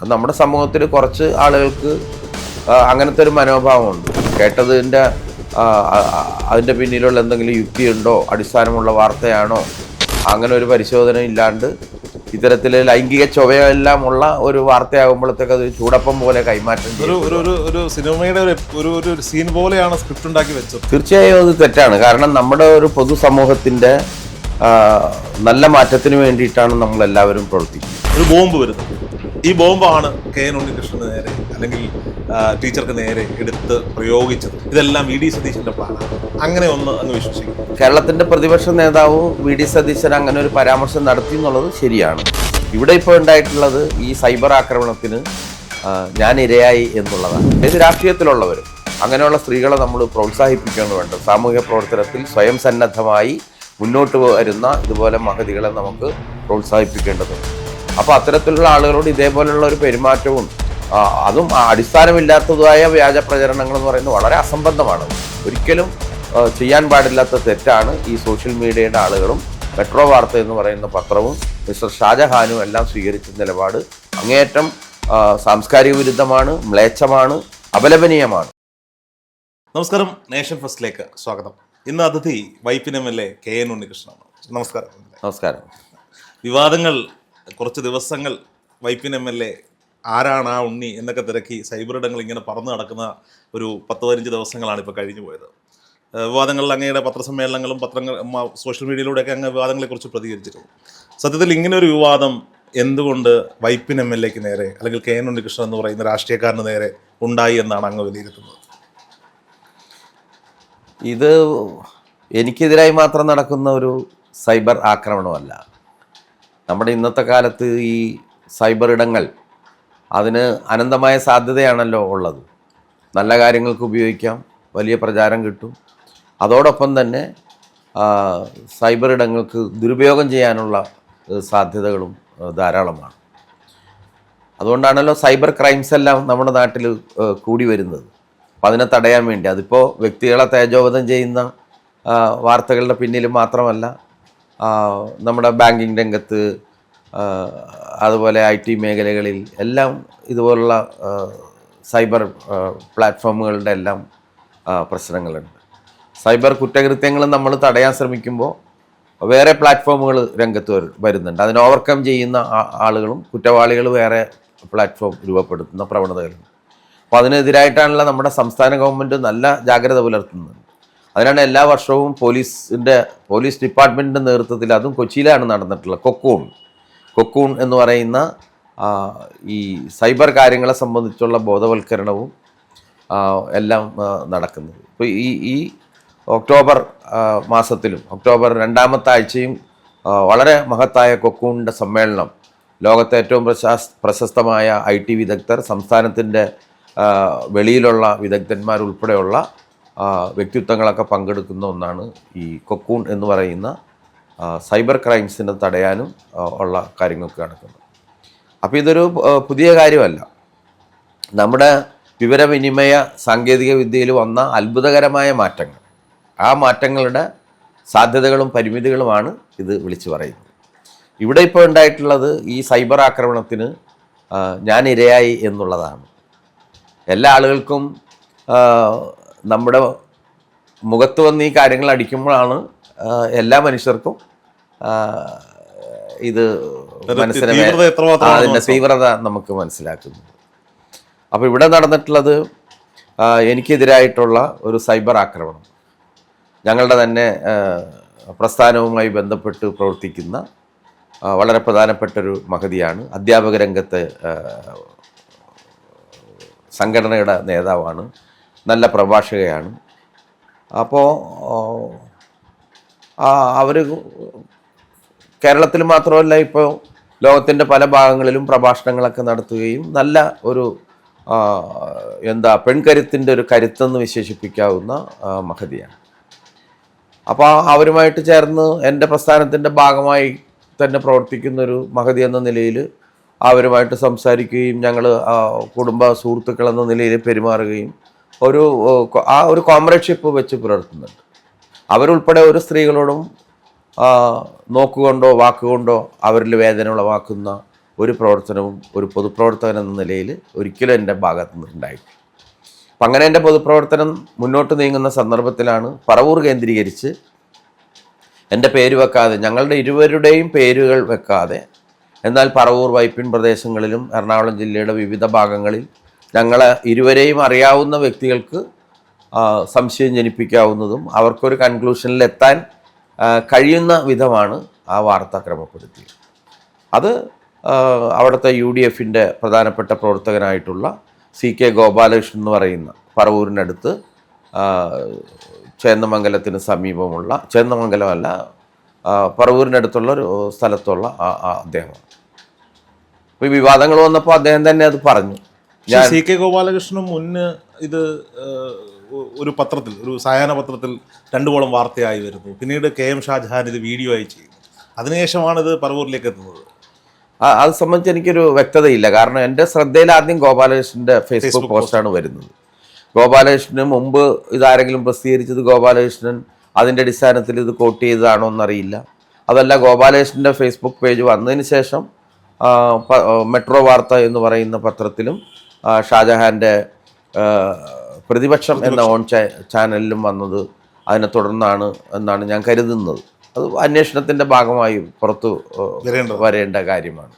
അത് നമ്മുടെ സമൂഹത്തിൽ കുറച്ച് ആളുകൾക്ക് അങ്ങനത്തെ ഒരു മനോഭാവമുണ്ട്. കേട്ടതിന്റെ അതിന്റെ പിന്നിലുള്ള എന്തെങ്കിലും യുക്തിയുണ്ടോ? അടിസ്ഥാനമുള്ള വാർത്തയാണോ? അങ്ങനെ ഒരു പരിശോധന ഇല്ലാണ്ട് ഇത്തരത്തിൽ ലൈംഗിക ചൊവയെല്ലാം ഉള്ള ഒരു വാർത്തയാകുമ്പോഴത്തേക്ക് അത് ചൂടപ്പം പോലെ കൈമാറ്റം ഒരു ഒരു ഒരു സിനിമയുടെ ഒരു ഒരു സീൻ പോലെയാണ് സ്ക്രിപ്റ്റ് ഉണ്ടാക്കി വെച്ചത്. തീർച്ചയായും അത് തെറ്റാണ്. കാരണം നമ്മുടെ ഒരു പൊതുസമൂഹത്തിന്റെ നല്ല മാറ്റത്തിന് വേണ്ടിയിട്ടാണ് നമ്മൾ എല്ലാവരും പ്രവർത്തിക്കുന്നത്. ഒരു ബോംബ് വരുന്നു ഈ ബോംബാണ് കെ എൻ ഉണ്ണികൃഷ്ണന് നേരെ അല്ലെങ്കിൽ ടീച്ചർക്ക് നേരെ എടുത്ത് പ്രയോഗിച്ചത്. ഇതെല്ലാം വി ഡി സതീശന്റെ പ്ലാനാണ്. അങ്ങനെ ഒന്ന് അങ്ങ് വിശ്വസിക്കും. കേരളത്തിന്റെ പ്രതിപക്ഷ നേതാവ് വി ഡി സതീശൻ അങ്ങനെ ഒരു പരാമർശം നടത്തി എന്നുള്ളത് ശരിയാണ്. ഇവിടെ ഇപ്പോൾ ഉണ്ടായിട്ടുള്ളത് ഈ സൈബർ ആക്രമണത്തിന് ഞാൻ ഇരയായി എന്നുള്ളതാണ്. ഏത് രാഷ്ട്രീയത്തിലുള്ളവർ അങ്ങനെയുള്ള സ്ത്രീകളെ നമ്മൾ പ്രോത്സാഹിപ്പിക്കുകയാണ് വേണ്ട സാമൂഹ്യ പ്രവർത്തനത്തിൽ സ്വയം സന്നദ്ധമായി മുന്നോട്ട് വരുന്ന ഇതുപോലെ മഹതികളെ നമുക്ക് പ്രോത്സാഹിപ്പിക്കേണ്ടതുണ്ട്. അപ്പോൾ അത്തരത്തിലുള്ള ആളുകളോട് ഇതേപോലെയുള്ള ഒരു പെരുമാറ്റവും അതും അടിസ്ഥാനമില്ലാത്തതായ വ്യാജ പ്രചരണങ്ങൾ എന്ന് പറയുന്നത് വളരെ അസംബന്ധമാണ്. ഒരിക്കലും ചെയ്യാൻ പാടില്ലാത്ത തെറ്റാണ് ഈ സോഷ്യൽ മീഡിയയുടെ ആളുകളും മെട്രോ വാർത്ത എന്ന് പറയുന്ന പത്രവും മിസ്റ്റർ ഷാജഹാനും എല്ലാം സ്വീകരിച്ച നിലപാട് അങ്ങേയറ്റം സാംസ്കാരിക വിരുദ്ധമാണ് മ്ലേച്ഛമാണ് അപലപനീയമാണ്. നമസ്കാരം നേഷൻ ഫസ്റ്റിലേക്ക് സ്വാഗതം. ഇന്ന് അതിഥി Vypin M L A K N ഉണ്ണികൃഷ്ണനാണ്. നമസ്കാരം. നമസ്കാരം. വിവാദങ്ങൾ കുറച്ച് ദിവസങ്ങൾ വൈപ്പിൻ എം എൽ എ ആരാണ് ആ ഉണ്ണി എന്നൊക്കെ തിരക്കി സൈബറിടങ്ങൾ ഇങ്ങനെ പറന്നു നടക്കുന്ന ഒരു പത്ത് പതിനഞ്ച് ദിവസങ്ങളാണ് ഇപ്പോൾ കഴിഞ്ഞു പോയത്. വിവാദങ്ങളിൽ അങ്ങയുടെ പത്രസമ്മേളനങ്ങളും പത്രങ്ങൾ സോഷ്യൽ മീഡിയയിലൂടെയൊക്കെ അങ്ങ് വിവാദങ്ങളെക്കുറിച്ച് പ്രതികരിച്ചിരുന്നു. സത്യത്തിൽ ഇങ്ങനെ ഒരു വിവാദം എന്തുകൊണ്ട് വൈപ്പിൻ എം എൽ എക്ക് നേരെ അല്ലെങ്കിൽ കെ എൻ ഉണ്ണികൃഷ്ണൻ എന്ന് പറയുന്ന രാഷ്ട്രീയക്കാരന് നേരെ ഉണ്ടായി എന്നാണ് അങ്ങ് വിലയിരുത്തുന്നത്? ഇത് എനിക്കെതിരായി മാത്രം നടക്കുന്ന ഒരു സൈബർ ആക്രമണമല്ല. നമ്മുടെ ഇന്നത്തെ കാലത്ത് ഈ സൈബർ ഇടങ്ങൾ അതിന് അനന്തമായ സാധ്യതയാണല്ലോ ഉള്ളത്. നല്ല കാര്യങ്ങൾക്ക് ഉപയോഗിക്കാം വലിയ പ്രചാരം കിട്ടും. അതോടൊപ്പം തന്നെ സൈബർ ഇടങ്ങൾക്ക് ദുരുപയോഗം ചെയ്യാനുള്ള സാധ്യതകളും ധാരാളമാണ്. അതുകൊണ്ടാണല്ലോ സൈബർ ക്രൈംസ് എല്ലാം നമ്മുടെ നാട്ടിൽ കൂടി വരുന്നത്. അപ്പം അതിനെ തടയാൻ വേണ്ടി. അതിപ്പോൾ വ്യക്തികളെ തേജോവധം ചെയ്യുന്ന വാർത്തകളുടെ പിന്നിൽ മാത്രമല്ല നമ്മുടെ ബാങ്കിങ് രംഗത്ത് അതുപോലെ ഐ ടി മേഖലകളിൽ എല്ലാം ഇതുപോലുള്ള സൈബർ പ്ലാറ്റ്ഫോമുകളുടെ എല്ലാം പ്രശ്നങ്ങളുണ്ട്. സൈബർ കുറ്റകൃത്യങ്ങൾ നമ്മൾ തടയാൻ ശ്രമിക്കുമ്പോൾ വേറെ പ്ലാറ്റ്ഫോമുകൾ രംഗത്ത് വരുന്നുണ്ട്. അതിനെ ഓവർകം ചെയ്യുന്ന ആളുകളും കുറ്റവാളികൾ വേറെ പ്ലാറ്റ്ഫോം രൂപപ്പെടുത്തുന്ന പ്രവണതകളുണ്ട്. അപ്പോൾ അതിനെതിരായിട്ടാണല്ലോ നമ്മുടെ സംസ്ഥാന ഗവൺമെന്റ് നല്ല ജാഗ്രത പുലർത്തുന്നത്. അതിനാണ് എല്ലാ വർഷവും പോലീസിന്റെ പോലീസ് ഡിപ്പാർട്ട്മെന്റിന്റെ നേതൃത്വത്തിൽ അതും കൊച്ചിയിലാണ് നടന്നിട്ടുള്ളത് കൊക്കൂൺ. കൊക്കൂൺ എന്ന് പറയുന്ന ഈ സൈബർ കാര്യങ്ങളെ സംബന്ധിച്ചുള്ള ബോധവൽക്കരണവും എല്ലാം നടക്കുന്നത്. ഇപ്പോൾ ഈ ഈ ഒക്ടോബർ മാസത്തിലും ഒക്ടോബർ രണ്ടാമത്തെ ആഴ്ചയും വളരെ മഹത്തായ കൊക്കൂണിന്റെ സമ്മേളനം ലോകത്തെ ഏറ്റവും പ്രശാസ് പ്രശസ്തമായ ഐ ടി വിദഗ്ധർ സംസ്ഥാനത്തിന്റെ വെളിയിലുള്ള വിദഗ്ധന്മാരുൾപ്പെടെയുള്ള വ്യക്തിത്വങ്ങളൊക്കെ പങ്കെടുക്കുന്ന ഒന്നാണ് ഈ കൊക്കൂൺ എന്ന് പറയുന്ന സൈബർ ക്രൈംസിനെ തടയാനും ഉള്ള കാര്യങ്ങളൊക്കെ നടക്കുന്നത്. അപ്പോൾ ഇതൊരു പുതിയ കാര്യമല്ല. നമ്മുടെ വിവരവിനിമയ സാങ്കേതിക വിദ്യയിൽ വന്ന അത്ഭുതകരമായ മാറ്റങ്ങൾ. ആ മാറ്റങ്ങളുടെ സാധ്യതകളും പരിമിതികളുമാണ് ഇത് വിളിച്ചു പറയുന്നത്. ഇവിടെ ഇപ്പോൾ ഉണ്ടായിട്ടുള്ളത് ഈ സൈബർ ആക്രമണത്തിന് ഞാൻ ഇരയായി എന്നുള്ളതാണ്. എല്ലാ ആളുകൾക്കും നമ്മുടെ മുഖത്ത് വന്ന് ഈ കാര്യങ്ങൾ അടിക്കുമ്പോഴാണ് എല്ലാ മനുഷ്യർക്കും ഇത് മനസ്സിനെ മേ- തീവ്രത എത്രമാത്രമാണെന്ന് അതിന്റെ തീവ്രത നമുക്ക് മനസ്സിലാക്കുന്നു. അപ്പോൾ ഇവിടെ നടന്നിട്ടുള്ളത് എനിക്കെതിരായിട്ടുള്ള ഒരു സൈബർ ആക്രമണം. ഞങ്ങളുടെ തന്നെ പ്രസ്ഥാനവുമായി ബന്ധപ്പെട്ട് പ്രവർത്തിക്കുന്ന വളരെ വളരെ പ്രധാനപ്പെട്ടൊരു മഹതിയാണ് അധ്യാപക രംഗത്തെ സംഘടനയുടെ നേതാവാണ് നല്ല പ്രഭാഷകയാണ്. അപ്പോൾ അവർ കേരളത്തിൽ മാത്രമല്ല ഇപ്പോൾ ലോകത്തിന്റെ പല ഭാഗങ്ങളിലും പ്രഭാഷണങ്ങളൊക്കെ നടത്തുകയും നല്ല ഒരു എന്താ പെൺകരുത്തിന്റെ ഒരു കരുത്തെന്ന് വിശേഷിപ്പിക്കാവുന്ന മഹതിയാണ്. അപ്പോൾ അവരുമായിട്ട് ചേർന്ന് എന്റെ പ്രസ്ഥാനത്തിന്റെ ഭാഗമായി തന്നെ പ്രവർത്തിക്കുന്ന ഒരു മഹതി എന്ന നിലയിൽ അവരുമായിട്ട് സംസാരിക്കുകയും ഞങ്ങൾ കുടുംബ സുഹൃത്തുക്കൾ എന്ന നിലയിൽ പെരുമാറുകയും ഒരു ആ ഒരു കോമ്രേഡ്ഷിപ്പ് വെച്ച് പുലർത്തുന്നുണ്ട്. അവരുൾപ്പെടെ ഒരു സ്ത്രീകളോടും നോക്കുകൊണ്ടോ വാക്കുകൊണ്ടോ അവരിൽ വേദന ഉളവാക്കുന്ന ഒരു പ്രവർത്തനവും ഒരു പൊതുപ്രവർത്തകൻ എന്ന നിലയിൽ ഒരിക്കലും എന്റെ ഭാഗത്തു നിന്നുണ്ടായിട്ടില്ല. അപ്പം അങ്ങനെ എന്റെ പൊതുപ്രവർത്തനം മുന്നോട്ട് നീങ്ങുന്ന സന്ദർഭത്തിലാണ് പറവൂർ കേന്ദ്രീകരിച്ച് എന്റെ പേര് വെക്കാതെ ഞങ്ങളുടെ ഇരുവരുടെയും പേരുകൾ വെക്കാതെ എന്നാൽ പറവൂർ വൈപ്പിൻ പ്രദേശങ്ങളിലും എറണാകുളം ജില്ലയുടെ വിവിധ ഭാഗങ്ങളിൽ ഞങ്ങളെ ഇരുവരെയും അറിയാവുന്ന വ്യക്തികൾക്ക് സംശയം ജനിപ്പിക്കാവുന്നതും അവർക്കൊരു കൺക്ലൂഷനിൽ എത്താൻ കഴിയുന്ന വിധമാണ് ആ വാർത്ത ക്രമപ്പെടുത്തിയത്. അത് അവിടുത്തെ യു ഡി എഫിന്റെ പ്രധാനപ്പെട്ട പ്രവർത്തകനായിട്ടുള്ള സി കെ ഗോപാലകൃഷ്ണൻ എന്ന് പറയുന്ന പറവൂരിനടുത്ത് ചേന്നമംഗലത്തിന് സമീപമുള്ള ചേന്നമംഗലമല്ല പറവൂരിനടുത്തുള്ള ഒരു സ്ഥലത്തുള്ള അദ്ദേഹമാണ്. അപ്പോൾ ഈ വിവാദങ്ങൾ വന്നപ്പോൾ അദ്ദേഹം തന്നെ അത് പറഞ്ഞു. സി കെ ഗോപാലകൃഷ്ണൻ മുന്ന് ഇത് ഒരു പത്രത്തിൽ ഒരു സായാഹ്ന പത്രത്തിൽ രണ്ടുവോളം വാർത്തയായി വരുന്നു. പിന്നീട് കെ എം ഷാജഹാൻ ഇത് വീഡിയോ ആയി ചെയ്യുന്നു. അതിനുശേഷമാണ് ഇത് പറവൂരിലേക്ക് എത്തുന്നത്. അത് സംബന്ധിച്ച് എനിക്കൊരു വ്യക്തതയില്ല. കാരണം എന്റെ ശ്രദ്ധയിൽ ആദ്യം ഗോപാലകൃഷ്ണന്റെ ഫേസ്ബുക്ക് പോസ്റ്റാണ് വരുന്നത്. ഗോപാലകൃഷ്ണന് മുമ്പ് ഇതാരെങ്കിലും പ്രസിദ്ധീകരിച്ചത് ഗോപാലകൃഷ്ണൻ അതിന്റെ അടിസ്ഥാനത്തിൽ ഇത് കോട്ട് ചെയ്തതാണോ എന്നറിയില്ല. അതല്ല ഗോപാലകൃഷ്ണന്റെ ഫേസ്ബുക്ക് പേജ് വന്നതിന് ശേഷം മെട്രോ വാർത്ത എന്ന് പറയുന്ന പത്രത്തിലും ഷാജഹാന്റെ പ്രതിപക്ഷം എന്ന ഓൺ ചാനലിലും വന്നത് അതിനെ തുടർന്നാണ് എന്നാണ് ഞാൻ കരുതുന്നത്. അത് അന്വേഷണത്തിന്റെ ഭാഗമായി പുറത്തു വരേണ്ട കാര്യമാണ്.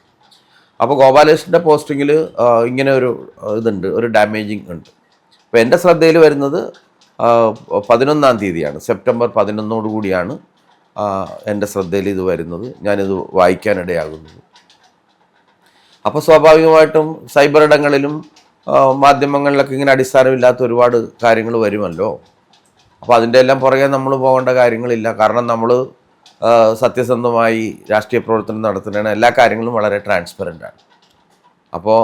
അപ്പോൾ ഗോപാലകൃഷ്ണന്റെ പോസ്റ്റിങ്ങിൽ ഇങ്ങനെ ഒരു ഇതുണ്ട് ഒരു ഡാമേജിങ് ഉണ്ട്. അപ്പോൾ എന്റെ ശ്രദ്ധയിൽ വരുന്നത് പതിനൊന്നാം തീയതിയാണ് സെപ്റ്റംബർ പതിനൊന്നോട് കൂടിയാണ് ആ, എന്റെ ശ്രദ്ധയിൽ ഇത് വരുന്നത്. ഞാനിത് വായിക്കാനിടയാകുന്നത്. അപ്പോൾ സ്വാഭാവികമായിട്ടും സൈബർ ഇടങ്ങളിലും മാധ്യമങ്ങളിലൊക്കെ ഇങ്ങനെ അടിസ്ഥാനമില്ലാത്ത ഒരുപാട് കാര്യങ്ങൾ വരുമല്ലോ. അപ്പോൾ അതിന്റെ എല്ലാം പുറകെ നമ്മൾ പോകേണ്ട കാര്യങ്ങളില്ല. കാരണം നമ്മൾ സത്യസന്ധമായി രാഷ്ട്രീയ പ്രവർത്തനം നടത്തുന്നതാണ്. എല്ലാ കാര്യങ്ങളും വളരെ ട്രാൻസ്പെറന്റാണ് അപ്പോൾ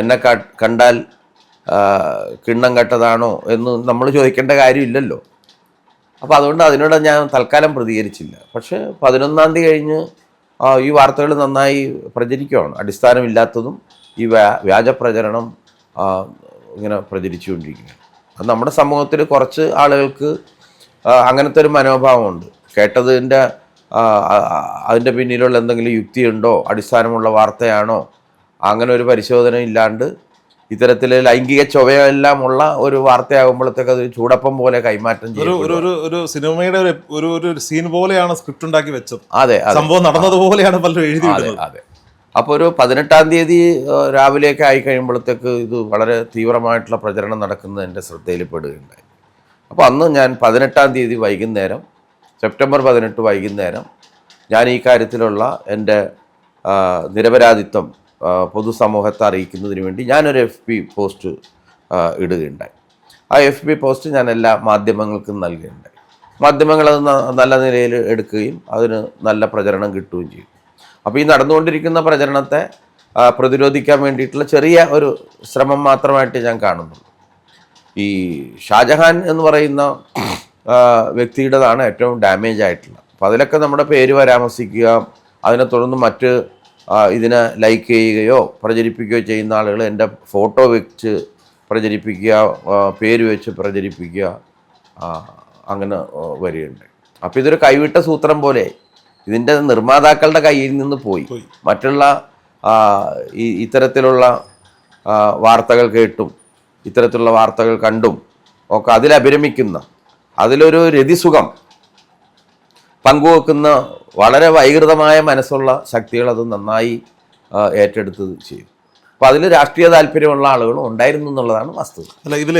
എന്നെ കണ്ടാൽ കിണ്ണം കെട്ടതാണോ എന്ന് നമ്മൾ ചോദിക്കേണ്ട കാര്യമില്ലല്ലോ. അപ്പോൾ അതുകൊണ്ട് അതിനോട് ഞാൻ തൽക്കാലം പ്രതികരിച്ചില്ല. പക്ഷേ പതിനൊന്നാം തീയതി കഴിഞ്ഞ് ഈ വാർത്തകൾ നന്നായി പ്രചരിക്കുകയാണ് അടിസ്ഥാനമില്ലാത്തതും ഈ വ്യാ- വ്യാജ പ്രചരണം ഇങ്ങനെ പ്രചരിച്ചുകൊണ്ടിരിക്കുകയാണ് അത് നമ്മുടെ സമൂഹത്തിൽ കുറച്ച് ആളുകൾക്ക് അങ്ങനത്തെ ഒരു മനോഭാവമുണ്ട്. കേട്ടതിന്റെ അതിന്റെ പിന്നിലുള്ള എന്തെങ്കിലും യുക്തിയുണ്ടോ? അടിസ്ഥാനമുള്ള വാർത്തയാണോ? അങ്ങനെ ഒരു പരിശോധന ഇല്ലാണ്ട് ഇത്തരത്തിൽ ലൈംഗിക ചൊവയെല്ലാം ഉള്ള ഒരു വാർത്തയാകുമ്പോഴത്തേക്ക് അത് ചൂടപ്പം പോലെ കൈമാറ്റം ചെയ്യും ഒരു ഒരു ഒരു സിനിമയുടെ ഒരു ഒരു സീൻ പോലെയാണ് സ്ക്രിപ്റ്റ് ഉണ്ടാക്കി വെച്ചത്. അതെ സംഭവം നടന്നതുപോലെയാണ് പലരും എഴുതി അതെ അപ്പോൾ ഒരു പതിനെട്ടാം തീയതി രാവിലെയൊക്കെ ആയി കഴിയുമ്പോഴത്തേക്ക് ഇത് വളരെ തീവ്രമായിട്ടുള്ള പ്രചരണം നടക്കുന്നത് എന്റെ ശ്രദ്ധയിൽപ്പെടുകയുണ്ടായി. അപ്പോൾ അന്ന് ഞാൻ പതിനെട്ടാം തീയതി വൈകുന്നേരം സെപ്റ്റംബർ പതിനെട്ട് വൈകുന്നേരം ഞാൻ ഈ കാര്യത്തിലുള്ള എന്റെ നിരപരാധിത്വം പൊതുസമൂഹത്തെ അറിയിക്കുന്നതിന് വേണ്ടി ഞാനൊരു എഫ് പി പോസ്റ്റ് ഇടുകയുണ്ടായി. ആ എഫ് പി പോസ്റ്റ് ഞാൻ എല്ലാ മാധ്യമങ്ങൾക്കും നൽകുകയുണ്ടായി. മാധ്യമങ്ങൾ അത് നല്ല നിലയിൽ എടുക്കുകയും അതിന് നല്ല പ്രചരണം കിട്ടുകയും ചെയ്യും അപ്പോൾ ഈ നടന്നുകൊണ്ടിരിക്കുന്ന പ്രചരണത്തെ പ്രതിരോധിക്കാൻ വേണ്ടിയിട്ടുള്ള ചെറിയ ഒരു ശ്രമം മാത്രമായിട്ട് ഞാൻ കാണുന്നുള്ളൂ. ഈ ഷാജഹാൻ എന്ന് പറയുന്ന വ്യക്തിയുടേതാണ് ഏറ്റവും ഡാമേജ് ആയിട്ടുള്ളത്. അപ്പോൾ അതിലൊക്കെ നമ്മുടെ പേര് പരാമർശിക്കുക അതിനെ തുടർന്ന് മറ്റ് ഇതിനെ ലൈക്ക് ചെയ്യുകയോ പ്രചരിപ്പിക്കുകയോ ചെയ്യുന്ന ആളുകൾ എന്റെ ഫോട്ടോ വെച്ച് പ്രചരിപ്പിക്കുക പേര് വെച്ച് പ്രചരിപ്പിക്കുക അങ്ങനെ വരികയുണ്ട് അപ്പോൾ ഇതൊരു കൈവിട്ട സൂത്രം പോലെ ഇതിന്റെ നിർമ്മാതാക്കളുടെ കയ്യിൽ നിന്ന് പോയി പോയി. മറ്റുള്ള ഈ ഇത്തരത്തിലുള്ള വാർത്തകൾ കേട്ടും ഇത്തരത്തിലുള്ള വാർത്തകൾ കണ്ടും ഒക്കെ അതിലഭിരമിക്കുന്ന അതിലൊരു രതിസുഖം പങ്കുവെക്കുന്ന വളരെ വൈകൃതമായ മനസ്സുള്ള ശക്തികൾ അത് നന്നായി ഏറ്റെടുത്ത് ചെയ്യും. അപ്പോൾ അതിൽ രാഷ്ട്രീയ താല്പര്യമുള്ള ആളുകളും ഉണ്ടായിരുന്നു എന്നുള്ളതാണ് വസ്തുത.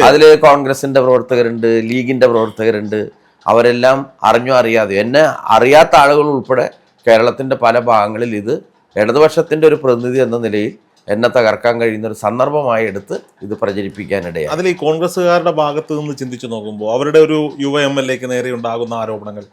അതിൽ കോൺഗ്രസിന്റെ പ്രവർത്തകരുണ്ട് ലീഗിന്റെ പ്രവർത്തകരുണ്ട്. അവരെല്ലാം അറിഞ്ഞോ അറിയാതെ എന്നെ അറിയാത്ത ആളുകൾ ഉൾപ്പെടെ കേരളത്തിന്റെ പല ഭാഗങ്ങളിൽ ഇത് ഇടതുപക്ഷത്തിന്റെ ഒരു പ്രതിനിധി എന്ന നിലയിൽ എന്നെ തകർക്കാൻ കഴിയുന്ന ഒരു സന്ദർഭമായി എടുത്ത് ഇത് പ്രചരിപ്പിക്കാനിടയാണ് അതിൽ ഈ കോൺഗ്രസ്സുകാരുടെ ഭാഗത്ത് നിന്ന് ചിന്തിച്ചു നോക്കുമ്പോൾ അവരുടെ ഒരു യുവ എം എൽ എക്ക് നേരെ ഉണ്ടാകുന്ന ആരോപണങ്ങൾ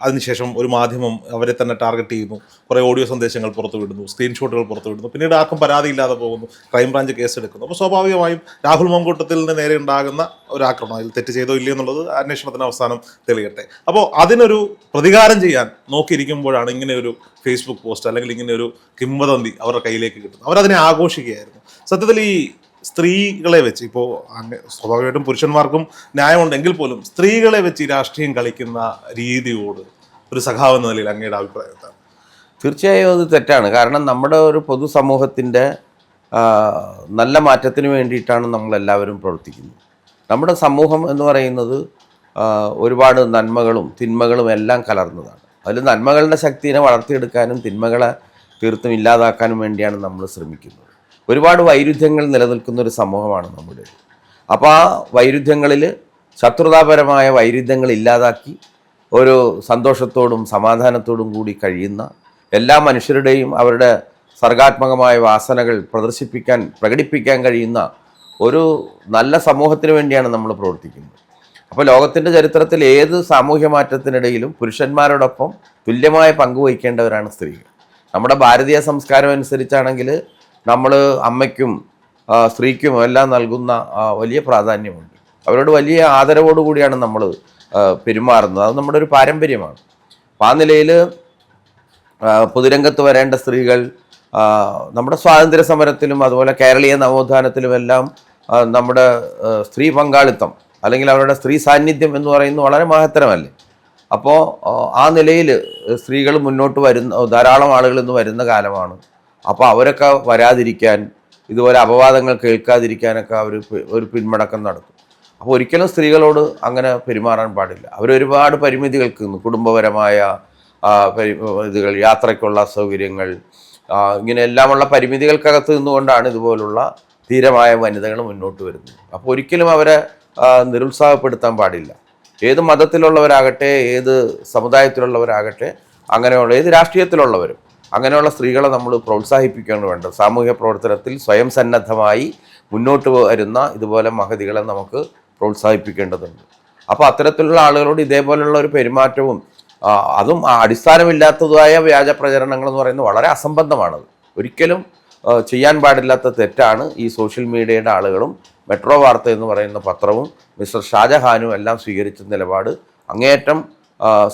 അതിനുശേഷം ഒരു മാധ്യമം അവരെ തന്നെ ടാർഗറ്റ് ചെയ്യുന്നു. കുറേ ഓഡിയോ സന്ദേശങ്ങൾ പുറത്തുവിടുന്നു. സ്ക്രീൻഷോട്ടുകൾ പുറത്തുവിടുന്നു. പിന്നീട് ആർക്കും പരാതിയില്ലാതെ പോകുന്നു. ക്രൈംബ്രാഞ്ച് കേസ് എടുക്കുന്നു. അപ്പോൾ സ്വാഭാവികമായും രാഹുൽ മങ്കൂട്ടത്തിൽ നേരെ ഉണ്ടാകുന്ന ഒരു ആക്രമണം. അതിൽ തെറ്റ് ചെയ്തോ ഇല്ലയോ എന്നുള്ളത് അന്വേഷണത്തിന് അവസാനം തെളിയട്ടെ. അപ്പോൾ അതിനൊരു പ്രതികാരം ചെയ്യാൻ നോക്കിയിരിക്കുമ്പോഴാണ് ഇങ്ങനെ ഒരു ഫേസ്ബുക്ക് പോസ്റ്റ് അല്ലെങ്കിൽ ഇങ്ങനെ ഒരു കിംവദന്തി അവരുടെ കയ്യിലേക്ക് കിട്ടുന്നത്. അവരതിനെ ആഘോഷിക്കുകയായിരുന്നു. സത്യത്തിൽ ഈ സ്ത്രീകളെ വെച്ച് ഇപ്പോൾ സ്വാഭാവികമായിട്ടും പുരുഷന്മാർക്കും ന്യായമുണ്ടെങ്കിൽ പോലും സ്ത്രീകളെ വെച്ച് രാഷ്ട്രീയം കളിക്കുന്ന രീതിയോട് ഒരു സഖാവ് എന്ന നിലയിൽ അങ്ങയുടെ അഭിപ്രായത്താണ് തീർച്ചയായും അത് തെറ്റാണ്. കാരണം നമ്മുടെ ഒരു പൊതുസമൂഹത്തിന്റെ നല്ല മാറ്റത്തിന് വേണ്ടിയിട്ടാണ് നമ്മളെല്ലാവരും പ്രവർത്തിക്കുന്നത്. നമ്മുടെ സമൂഹം എന്ന് പറയുന്നത് ഒരുപാട് നന്മകളും തിന്മകളും എല്ലാം കലർന്നതാണ്. അതിൽ നന്മകളുടെ ശക്തിനെ വളർത്തിയെടുക്കാനും തിന്മകളെ തീർത്തും ഇല്ലാതാക്കാനും വേണ്ടിയാണ് നമ്മൾ ശ്രമിക്കുന്നത്. ഒരുപാട് വൈരുദ്ധ്യങ്ങൾ നിലനിൽക്കുന്ന ഒരു സമൂഹമാണ് നമ്മുടെ അപ്പോൾ ആ വൈരുദ്ധ്യങ്ങളിൽ ശത്രുതാപരമായ വൈരുദ്ധ്യങ്ങൾ ഇല്ലാതാക്കി ഒരു സന്തോഷത്തോടും സമാധാനത്തോടും കൂടി കഴിയുന്ന എല്ലാ മനുഷ്യരുടെയും അവരുടെ സർഗാത്മകമായ വാസനകൾ പ്രദർശിപ്പിക്കാൻ പ്രകടിപ്പിക്കാൻ കഴിയുന്ന ഒരു നല്ല സമൂഹത്തിന് വേണ്ടിയാണ് നമ്മൾ പ്രവർത്തിക്കുന്നത്. അപ്പോൾ ലോകത്തിന്റെ ചരിത്രത്തിൽ ഏത് സാമൂഹ്യ മാറ്റത്തിനിടയിലും പുരുഷന്മാരോടൊപ്പം തുല്യമായ പങ്കുവഹിക്കേണ്ടവരാണ് സ്ത്രീകൾ. നമ്മുടെ ഭാരതീയ സംസ്കാരം അനുസരിച്ചാണെങ്കിൽ നമ്മൾ അമ്മയ്ക്കും സ്ത്രീക്കും എല്ലാം നൽകുന്ന വലിയ പ്രാധാന്യമുണ്ട്. അവരോട് വലിയ ആദരവോടുകൂടിയാണ് നമ്മൾ പെരുമാറുന്നത്. അത് നമ്മുടെ ഒരു പാരമ്പര്യമാണ്. അപ്പം ആ നിലയിൽ പൊതുരംഗത്ത് വരേണ്ട സ്ത്രീകൾ നമ്മുടെ സ്വാതന്ത്ര്യ സമരത്തിലും അതുപോലെ കേരളീയ നവോത്ഥാനത്തിലുമെല്ലാം നമ്മുടെ സ്ത്രീ പങ്കാളിത്തം അല്ലെങ്കിൽ അവരുടെ സ്ത്രീ സാന്നിധ്യം എന്ന് പറയുന്നത് വളരെ മഹത്തരമല്ലേ? അപ്പോൾ ആ നിലയിൽ സ്ത്രീകൾ മുന്നോട്ട് വരുന്ന ധാരാളം ആളുകൾ ഇന്ന് വരുന്ന കാലമാണ്. അപ്പോൾ അവരൊക്കെ വരാതിരിക്കാൻ ഇതുപോലെ അപവാദങ്ങൾ കേൾക്കാതിരിക്കാനൊക്കെ അവർ ഒരു പിന്മടക്കം നടത്തും. അപ്പോൾ ഒരിക്കലും സ്ത്രീകളോട് അങ്ങനെ പെരുമാറാൻ പാടില്ല. അവരൊരുപാട് പരിമിതികൾക്ക് കുടുംബപരമായ ഇതുകൾ യാത്രയ്ക്കുള്ള സൗകര്യങ്ങൾ ഇങ്ങനെ എല്ലാമുള്ള പരിമിതികൾക്കകത്ത് നിന്നുകൊണ്ടാണ് ഇതുപോലുള്ള ധീരമായ വനിതകൾ മുന്നോട്ട് വരുന്നത്. അപ്പോൾ ഒരിക്കലും അവരെ നിരുത്സാഹപ്പെടുത്താൻ പാടില്ല. ഏത് മതത്തിലുള്ളവരാകട്ടെ ഏത് സമുദായത്തിലുള്ളവരാകട്ടെ അങ്ങനെയുള്ള ഏത് രാഷ്ട്രീയത്തിലുള്ളവരും അങ്ങനെയുള്ള സ്ത്രീകളെ നമ്മൾ പ്രോത്സാഹിപ്പിക്കുകയാണ് വേണ്ടത് സാമൂഹ്യ പ്രവർത്തനത്തിൽ സ്വയം സന്നദ്ധമായി മുന്നോട്ട് വരുന്ന ഇതുപോലെ മഹതികളെ നമുക്ക് പ്രോത്സാഹിപ്പിക്കേണ്ടതുണ്ട്. അപ്പോൾ അത്തരത്തിലുള്ള ആളുകളോട് ഇതേപോലെയുള്ള ഒരു പെരുമാറ്റവും അതും അടിസ്ഥാനമില്ലാത്തതായ വ്യാജ പ്രചരണങ്ങൾ എന്ന് പറയുന്നത് വളരെ അസംബന്ധമാണത്. ഒരിക്കലും ചെയ്യാൻ പാടില്ലാത്ത തെറ്റാണ് ഈ സോഷ്യൽ മീഡിയയുടെ ആളുകളും മെട്രോ വാർത്ത എന്ന് പറയുന്ന പത്രവും മിസ്റ്റർ ഷാജഹാനും എല്ലാം സ്വീകരിച്ച നിലപാട്. അങ്ങേയറ്റം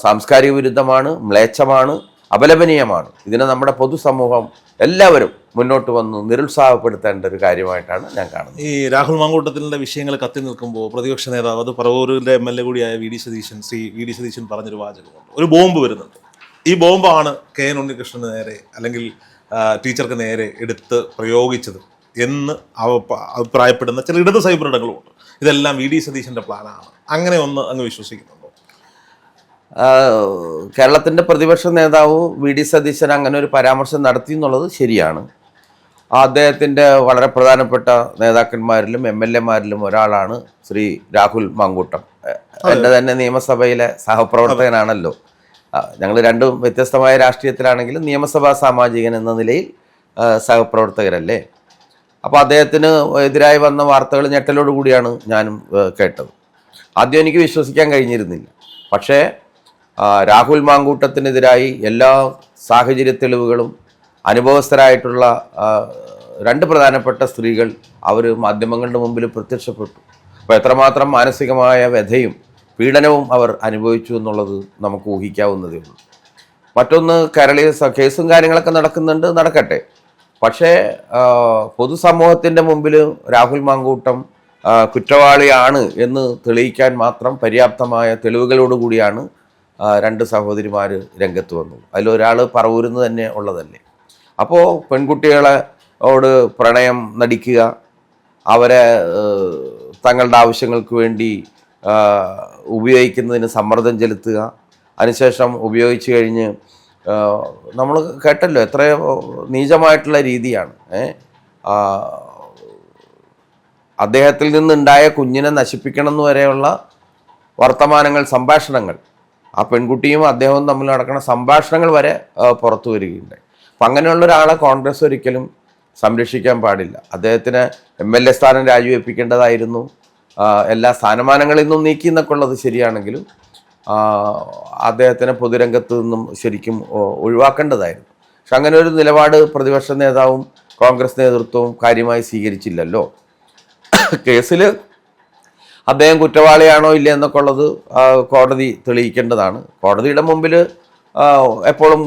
സാംസ്കാരിക വിരുദ്ധമാണ് മ്ലേച്ഛമാണ്. അപലപനീയമാണ്. ഇതിനെ നമ്മുടെ പൊതുസമൂഹം എല്ലാവരും മുന്നോട്ട് വന്ന് നിരുത്സാഹപ്പെടുത്തേണ്ട ഒരു കാര്യമായിട്ടാണ് ഞാൻ കാണുന്നത്. ഈ രാഹുൽ മാങ്കൂട്ടത്തിന്റെ വിഷയങ്ങൾ കത്തി നിൽക്കുമ്പോൾ പ്രതിപക്ഷ നേതാവ് അത് പറവൂരിന്റെ എം എൽ എ കൂടിയായ V D Satheesan Shri V D Satheesan പറഞ്ഞൊരു വാചകമുണ്ട്. ഒരു ബോംബ് വരുന്നുണ്ട്. ഈ ബോംബാണ് കെ എൻ ഉണ്ണികൃഷ്ണന് നേരെ അല്ലെങ്കിൽ ടീച്ചർക്ക് നേരെ എടുത്ത് പ്രയോഗിച്ചത് എന്ന് അഭിപ്രായപ്പെടുന്ന ചില ഇടത് സൈബർ ഇടങ്ങളുമുണ്ട് ഇതെല്ലാം വി ഡി സതീശന്റെ പ്ലാനാണ്. അങ്ങനെ ഒന്ന് അങ്ങ് വിശ്വസിക്കുന്നുണ്ടോ? കേരളത്തിന്റെ പ്രതിപക്ഷ നേതാവ് വി ഡി സതീശൻ അങ്ങനെ ഒരു പരാമർശം നടത്തി എന്നുള്ളത് ശരിയാണ്. അദ്ദേഹത്തിന്റെ വളരെ പ്രധാനപ്പെട്ട നേതാക്കന്മാരിലും എം എൽ എമാരിലും ഒരാളാണ് ശ്രീ രാഹുൽ മാങ്കൂട്ടം. എന്റെ തന്നെ നിയമസഭയിലെ സഹപ്രവർത്തകനാണല്ലോ. ഞങ്ങൾ രണ്ടും വ്യത്യസ്തമായ രാഷ്ട്രീയത്തിലാണെങ്കിലും നിയമസഭാ സാമാജികൻ എന്ന നിലയിൽ സഹപ്രവർത്തകരല്ലേ. അപ്പോൾ അദ്ദേഹത്തിന് എതിരായി വന്ന വാർത്തകൾ ഞെട്ടലോടുകൂടിയാണ് ഞാനും കേട്ടത്. ആദ്യം എനിക്ക് വിശ്വസിക്കാൻ കഴിഞ്ഞിരുന്നില്ല. പക്ഷേ രാഹുൽ മാങ്കൂട്ടത്തിനെതിരായി എല്ലാ സാഹചര്യ തെളിവുകളും അനുഭവസ്ഥരായിട്ടുള്ള രണ്ട് പ്രധാനപ്പെട്ട സ്ത്രീകൾ അവർ മാധ്യമങ്ങളുടെ മുമ്പിൽ പ്രത്യക്ഷപ്പെട്ടു. അപ്പോൾ എത്രമാത്രം മാനസികമായ വ്യഥയും പീഡനവും അവർ അനുഭവിച്ചു എന്നുള്ളത് നമുക്ക് ഊഹിക്കാവുന്നതേ ഉള്ളൂ. മറ്റൊന്ന് കേരളീയ കേസും കാര്യങ്ങളൊക്കെ നടക്കുന്നുണ്ട് നടക്കട്ടെ. പക്ഷേ പൊതുസമൂഹത്തിന്റെ മുമ്പിൽ രാഹുൽ മാങ്കൂട്ടം കുറ്റവാളിയാണ് എന്ന് തെളിയിക്കാൻ മാത്രം പര്യാപ്തമായ തെളിവുകളോടുകൂടിയാണ് രണ്ട് സഹോദരിമാർ രംഗത്ത് വന്നു അതിലൊരാൾ പറവൂരുന്ന് തന്നെ ഉള്ളതല്ലേ അപ്പോൾ പെൺകുട്ടികളെ ഓട് പ്രണയം നടിക്കുക അവരെ തങ്ങളുടെ ആവശ്യങ്ങൾക്ക് വേണ്ടി ഉപയോഗിക്കുന്നതിന് സമ്മർദ്ദം ചെലുത്തുക അതിനുശേഷം ഉപയോഗിച്ച് കഴിഞ്ഞ് നമ്മൾ കേട്ടല്ലോ എത്രയോ നീചമായിട്ടുള്ള രീതിയാണ്? അദ്ദേഹത്തിൽ നിന്നുണ്ടായ കുഞ്ഞിനെ നശിപ്പിക്കണം എന്ന് വരെയുള്ള വർത്തമാനങ്ങൾ സംഭാഷണങ്ങൾ ആ പെൺകുട്ടിയും അദ്ദേഹവും തമ്മിൽ നടക്കുന്ന സംഭാഷണങ്ങൾ വരെ പുറത്തു വരികയുണ്ടായി. അപ്പം അങ്ങനെയുള്ള ഒരാളെ കോൺഗ്രസ് ഒരിക്കലും സംരക്ഷിക്കാൻ പാടില്ല. അദ്ദേഹത്തിന് എം എൽ എ സ്ഥാനം രാജിവെപ്പിക്കേണ്ടതായിരുന്നു. എല്ലാ സ്ഥാനമാനങ്ങളിൽ നിന്നും നീക്കി എന്നൊക്കെ ഉള്ളത് ശരിയാണെങ്കിലും അദ്ദേഹത്തിന് പൊതുരംഗത്ത് നിന്നും ശരിക്കും ഒഴിവാക്കേണ്ടതായിരുന്നു. പക്ഷെ അങ്ങനെ ഒരു നിലപാട് പ്രതിപക്ഷ നേതാവും കോൺഗ്രസ് നേതൃത്വവും കാര്യമായി സ്വീകരിച്ചില്ലല്ലോ. കേസിൽ അദ്ദേഹം കുറ്റവാളിയാണോ ഇല്ല എന്നൊക്കെ ഉള്ളത് കോടതി തെളിയിക്കേണ്ടതാണ്. കോടതിയുടെ മുമ്പിൽ എപ്പോഴും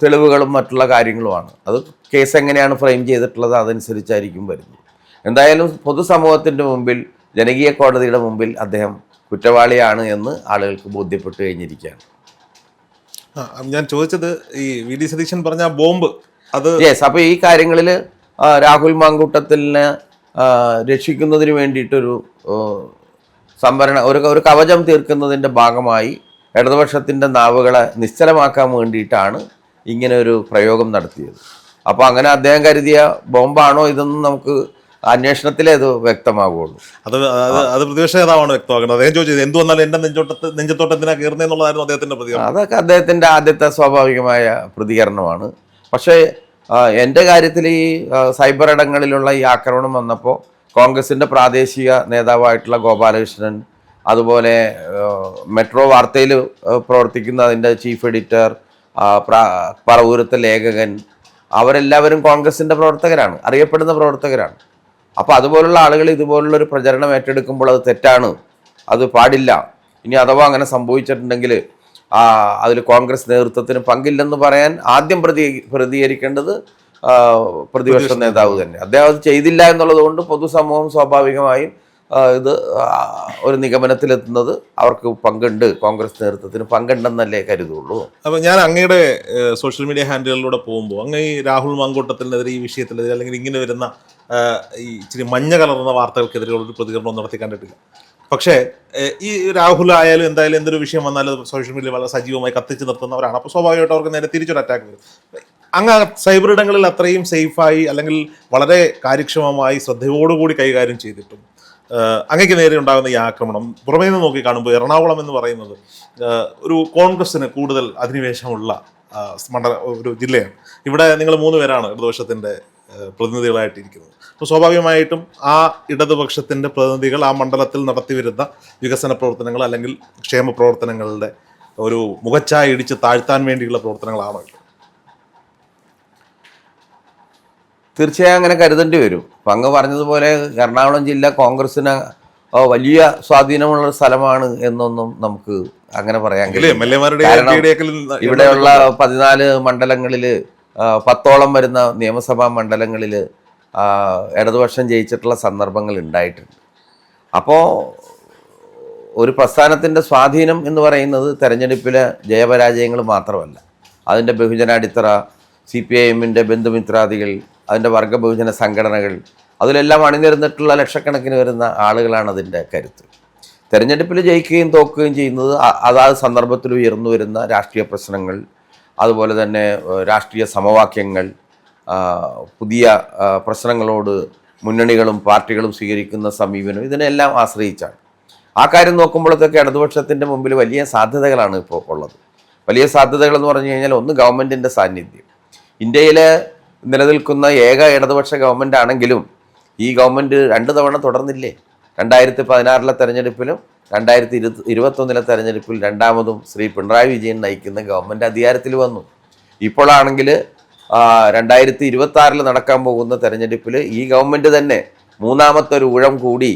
തെളിവുകളും മറ്റുള്ള കാര്യങ്ങളുമാണ്. അത് കേസ് എങ്ങനെയാണ് ഫ്രെയിം ചെയ്തിട്ടുള്ളത് അതനുസരിച്ചായിരിക്കും വരുന്നത്. എന്തായാലും പൊതുസമൂഹത്തിന്റെ മുമ്പിൽ ജനകീയ കോടതിയുടെ മുമ്പിൽ അദ്ദേഹം കുറ്റവാളിയാണ് എന്ന് ആളുകൾക്ക് ബോധ്യപ്പെട്ട് കഴിഞ്ഞിരിക്കുകയാണ്. ഞാൻ ചോദിച്ചത് ഈ വി ഡി സതീശൻ പറഞ്ഞ ബോംബ് അത് യെസ് അപ്പോൾ ഈ കാര്യങ്ങളിൽ രാഹുൽ മാങ്കൂട്ടത്തിനെ രക്ഷിക്കുന്നതിന് വേണ്ടിയിട്ടൊരു സംവരണ ഒരു ഒരു കവചം തീർക്കുന്നതിന്റെ ഭാഗമായി ഇടതുപക്ഷത്തിന്റെ നാവുകളെ നിശ്ചലമാക്കാൻ വേണ്ടിയിട്ടാണ് ഇങ്ങനെ ഒരു പ്രയോഗം നടത്തിയത്. അപ്പോൾ അങ്ങനെ അദ്ദേഹം കരുതിയ ബോംബാണോ ഇതെന്ന് നമുക്ക് അന്വേഷണത്തിലേ അത് വ്യക്തമാകുള്ളൂ അത് അത് പ്രതിപക്ഷ നേതാവാണ് വ്യക്തമാക്കുന്നത് അദ്ദേഹം ചോദിച്ചത് എന്ത് വന്നാലും എന്റെ നെഞ്ചോട്ടത്ത് നെഞ്ചത്തോട്ട് എന്തിനാ കയറുന്നതെന്നുള്ളതായിരുന്നു അദ്ദേഹത്തിന്റെ പ്രതികരണം. അതൊക്കെ അദ്ദേഹത്തിന്റെ ആദ്യത്തെ സ്വാഭാവികമായ പ്രതികരണമാണ്. പക്ഷേ എന്റെ കാര്യത്തിൽ ഈ സൈബർ ഇടങ്ങളിലുള്ള ഈ ആക്രമണം വന്നപ്പോൾ കോൺഗ്രസിന്റെ പ്രാദേശിക നേതാവായിട്ടുള്ള ഗോപാലകൃഷ്ണൻ അതുപോലെ മെട്രോ വാർത്തയിൽ പ്രവർത്തിക്കുന്ന അതിന്റെ ചീഫ് എഡിറ്റർ പറവൂരത്തെ ലേഖകൻ അവരെല്ലാവരും കോൺഗ്രസിന്റെ പ്രവർത്തകരാണ് അറിയപ്പെടുന്ന പ്രവർത്തകരാണ്. അപ്പോൾ അതുപോലുള്ള ആളുകൾ ഇതുപോലുള്ള ഒരു പ്രചരണം ഏറ്റെടുക്കുമ്പോൾ അത് തെറ്റാണ് അത് പാടില്ല. ഇനി അഥവാ അങ്ങനെ സംഭവിച്ചിട്ടുണ്ടെങ്കിൽ അതിൽ കോൺഗ്രസ് നേതൃത്വത്തിന് പങ്കില്ലെന്ന് പറയാൻ ആദ്യം പ്രതി പ്രതികരിക്കേണ്ടത് പ്രതിപക്ഷ നേതാവ്. തന്നെ. അദ്ദേഹം അത് ചെയ്തില്ല എന്നുള്ളത് കൊണ്ട് പൊതുസമൂഹം സ്വാഭാവികമായും ഇത് ഒരു നിഗമനത്തിലെത്തുന്നത് അവർക്ക് പങ്കുണ്ട്. കോൺഗ്രസ് നേതൃത്വത്തിന് പങ്കുണ്ടെന്നല്ലേ കരുതുള്ളൂ. അപ്പൊ ഞാൻ അങ്ങയുടെ സോഷ്യൽ മീഡിയ ഹാൻഡിലുകളിലൂടെ പോകുമ്പോൾ അങ്ങ് ഈ രാഹുൽ മാങ്കൂട്ടത്തിനെതിരെ ഈ വിഷയത്തിനെതിരെ അല്ലെങ്കിൽ ഇങ്ങനെ വരുന്ന ഈ ഇച്ചിരി മഞ്ഞ കലർന്ന വാർത്തകൾക്കെതിരെയുള്ള ഒരു പ്രതികരണം നടത്തി കണ്ടിട്ടില്ല. പക്ഷേ ഈ രാഹുൽ ആയാലും എന്തായാലും എന്തൊരു വിഷയം വന്നാലും സോഷ്യൽ മീഡിയ വളരെ സജീവമായി കത്തിച്ച് നിർത്തുന്നവരാണ്. അപ്പോൾ സ്വാഭാവികമായിട്ട് അവർക്ക് നേരെ തിരിച്ചൊരു അറ്റാക്ക് വരും. അങ്ങ് സൈബർ ഇടങ്ങളിൽ അത്രയും സേഫായി അല്ലെങ്കിൽ വളരെ കാര്യക്ഷമമായി ശ്രദ്ധയോടുകൂടി കൈകാര്യം ചെയ്തിട്ടും അങ്ങക്ക് നേരെ ഉണ്ടാകുന്ന ഈ ആക്രമണം പുറമേ നിന്ന് നോക്കി കാണുമ്പോൾ എറണാകുളം എന്ന് പറയുന്നത് ഒരു കോൺഗ്രസിന് കൂടുതൽ അധിനിവേശമുള്ള മണ്ഡല ഒരു ജില്ലയാണ്. ഇവിടെ നിങ്ങൾ മൂന്ന് പേരാണ് ഇടതുപക്ഷത്തിന്റെ പ്രതിനിധികളായിട്ടിരിക്കുന്നത്. അപ്പോൾ സ്വാഭാവികമായിട്ടും ആ ഇടതുപക്ഷത്തിന്റെ പ്രതിനിധികൾ ആ മണ്ഡലത്തിൽ നടത്തി വരുന്ന വികസന പ്രവർത്തനങ്ങൾ അല്ലെങ്കിൽ ക്ഷേമ പ്രവർത്തനങ്ങളുടെ ഒരു മുഖച്ചായ ഇടിച്ച് താഴ്ത്താൻ വേണ്ടിയുള്ള പ്രവർത്തനങ്ങളാണോ ഇത്? തീർച്ചയായും അങ്ങനെ കരുതേണ്ടി വരും. അപ്പം അങ്ങ് പറഞ്ഞതുപോലെ എറണാകുളം ജില്ല കോൺഗ്രസിന് വലിയ സ്വാധീനമുള്ള സ്ഥലമാണ് എന്നൊന്നും നമുക്ക് അങ്ങനെ പറയാൻ കഴിയും ഇവിടെയുള്ള പതിനാല് മണ്ഡലങ്ങളിൽ പത്തോളം വരുന്ന നിയമസഭാ മണ്ഡലങ്ങളിൽ ഇടതുപക്ഷം ജയിച്ചിട്ടുള്ള സന്ദർഭങ്ങൾ ഉണ്ടായിട്ടുണ്ട്. അപ്പോൾ ഒരു പ്രസ്ഥാനത്തിന്റെ സ്വാധീനം എന്ന് പറയുന്നത് തെരഞ്ഞെടുപ്പിലെ ജയപരാജയങ്ങൾ മാത്രമല്ല. അതിന്റെ ബഹുജനാടിത്തറ സി പി ഐ എമ്മിന്റെ ബന്ധുമിത്രാദികൾ അതിന്റെ വർഗ ബഹുജന സംഘടനകൾ അതിലെല്ലാം അണിനിരന്നിട്ടുള്ള ലക്ഷക്കണക്കിന് വരുന്ന ആളുകളാണ് അതിന്റെ കരുത്ത്. തെരഞ്ഞെടുപ്പിൽ ജയിക്കുകയും തോക്കുകയും ചെയ്യുന്നത് അതാത് സന്ദർഭത്തിൽ ഉയർന്നു വരുന്ന രാഷ്ട്രീയ പ്രശ്നങ്ങൾ അതുപോലെ തന്നെ രാഷ്ട്രീയ സമവാക്യങ്ങൾ പുതിയ പ്രശ്നങ്ങളോട് മുന്നണികളും പാർട്ടികളും സ്വീകരിക്കുന്ന സമീപനം ഇതിനെല്ലാം ആശ്രയിച്ചാണ്. ആ കാര്യം നോക്കുമ്പോഴത്തേക്ക് ഇടതുപക്ഷത്തിന്റെ മുമ്പിൽ വലിയ സാധ്യതകളാണ് ഇപ്പോൾ ഉള്ളത്. വലിയ സാധ്യതകൾ എന്ന് പറഞ്ഞു കഴിഞ്ഞാൽ ഒന്ന് ഗവൺമെന്റിന്റെ സാന്നിധ്യം. ഇന്ത്യയിലെ നിലനിൽക്കുന്ന ഏക ഇടതുപക്ഷ ഗവൺമെന്റ് ആണെങ്കിലും ഈ ഗവൺമെന്റ് രണ്ട് തവണ തുടർന്നില്ലേ? രണ്ടായിരത്തി പതിനാറിലെ തെരഞ്ഞെടുപ്പിലും രണ്ടായിരത്തി ഇരു ഇരുപത്തൊന്നിലെ തെരഞ്ഞെടുപ്പിൽ രണ്ടാമതും ശ്രീ പിണറായി വിജയൻ നയിക്കുന്ന ഗവൺമെന്റ് അധികാരത്തിൽ വന്നു. ഇപ്പോഴാണെങ്കിൽ രണ്ടായിരത്തി ഇരുപത്തി ആറിൽ നടക്കാൻ പോകുന്ന തെരഞ്ഞെടുപ്പിൽ ഈ ഗവൺമെന്റ് തന്നെ മൂന്നാമത്തെ ഒരു ഊഴം കൂടി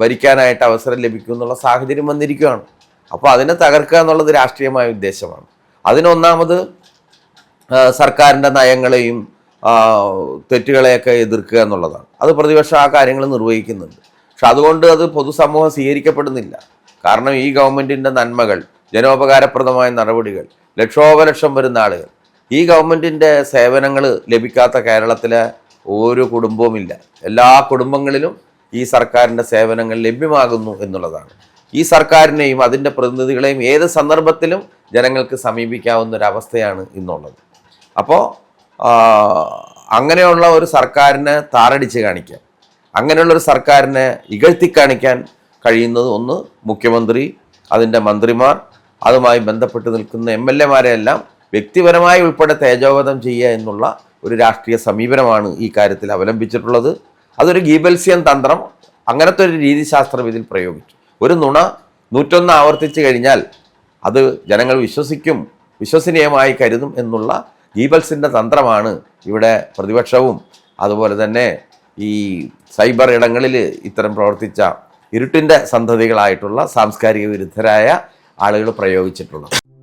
ഭരിക്കാനായിട്ട് അവസരം ലഭിക്കും എന്നുള്ള സാഹചര്യം വന്നിരിക്കുകയാണ്. അപ്പോൾ അതിനെ തകർക്കുക എന്നുള്ളത് രാഷ്ട്രീയമായ ഉദ്ദേശമാണ്. അതിനൊന്നാമത് സർക്കാരിന്റെ നയങ്ങളെയും തെറ്റുകളെയൊക്കെ എതിർക്കുക എന്നുള്ളതാണ്. അത് പ്രതിപക്ഷം ആ കാര്യങ്ങൾ നിർവഹിക്കുന്നുണ്ട്. പക്ഷെ അതുകൊണ്ട് അത് പൊതുസമൂഹം സ്വീകരിക്കപ്പെടുന്നില്ല. കാരണം ഈ ഗവൺമെന്റിന്റെ നന്മകൾ ജനോപകാരപ്രദമായ നടപടികൾ ലക്ഷോപലക്ഷം വരുന്ന ആളുകൾ ഈ ഗവൺമെന്റിന്റെ സേവനങ്ങൾ ലഭിക്കാത്ത കേരളത്തിലെ ഒരു കുടുംബവുമില്ല. എല്ലാ കുടുംബങ്ങളിലും ഈ സർക്കാരിന്റെ സേവനങ്ങൾ ലഭ്യമാകുന്നു എന്നുള്ളതാണ്. ഈ സർക്കാരിനെയും അതിന്റെ പ്രതിനിധികളെയും ഏത് സന്ദർഭത്തിലും ജനങ്ങൾക്ക് സമീപിക്കാവുന്ന ഒരു അവസ്ഥയാണ് ഇന്നുള്ളത്. അപ്പോൾ അങ്ങനെയുള്ള ഒരു സർക്കാരിനെ താറടിച്ച് കാണിക്കാൻ അങ്ങനെയുള്ള ഒരു സർക്കാരിനെ ഇകഴ്ത്തി കാണിക്കാൻ കഴിയുന്നത് ഒന്ന് മുഖ്യമന്ത്രി അതിന്റെ മന്ത്രിമാർ അതുമായി ബന്ധപ്പെട്ട് നിൽക്കുന്ന എം എൽ എമാരെയെല്ലാം വ്യക്തിപരമായി ഉൾപ്പെടെ തേജോവധം ചെയ്യുക എന്നുള്ള ഒരു രാഷ്ട്രീയ സമീപനമാണ് ഈ കാര്യത്തിൽ അവലംബിച്ചിട്ടുള്ളത്. അതൊരു ഗീബൽസിയൻ തന്ത്രം അങ്ങനത്തെ ഒരു രീതിശാസ്ത്രം ഇതിൽ പ്രയോഗിച്ചു ഒരു നുണ നൂറ്റൊന്ന് ആവർത്തിച്ചു കഴിഞ്ഞാൽ അത് ജനങ്ങൾ വിശ്വസിക്കും വിശ്വസനീയമായി കരുതും എന്നുള്ള ഗീബൽസിന്റെ തന്ത്രമാണ് ഇവിടെ പ്രതിപക്ഷവും അതുപോലെ തന്നെ ഈ സൈബർ ഇടങ്ങളിൽ ഇത്തരം പ്രവർത്തിച്ച ഇരുട്ടിന്റെ സന്തതികളായിട്ടുള്ള സാംസ്കാരിക വിരുദ്ധരായ ആളുകൾ പ്രയോഗിച്ചിട്ടുള്ളത്.